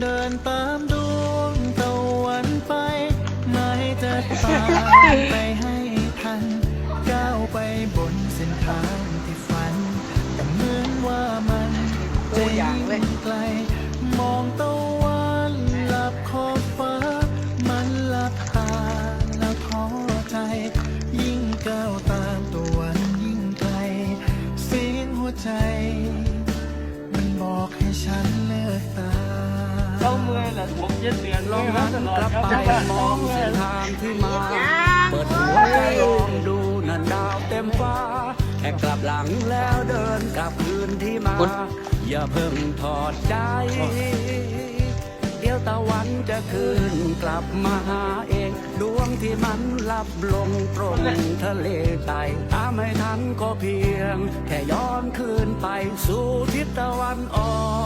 เดินตามดวงตะวันไป ไม่จะตามไปให้ทัน ก้าวไปบนเส้นทางที่ฝัน แต่เหมือนว่ามันจะยิ่งไกล มองตะวันหลับขอบฟ้า มันหลับตาแล้วท้อใจ ยิ่งก้าวตามตะวันยิ่งไกล เสียงหัวใจ มันบอกให้ฉันเลิกตา จ็ดเดือนลองคหัรับนตลอดกลับครับไปมองเส้นทางที่มา เปิดหัวใจลองดูนั่นดาวเต็มฟ้า แค่กลับหลังแล้วเดินกลับคืนที่มา อย่าเพิ่งถอดใจ เดี๋ยวตะวันจะคืนกลับมาหาเอง ดวงที่มันลับลงตรงทะเลใจตามไม่ทันก็เพียง แค่ย้อนคืนไปสู่ทิศตะวันออก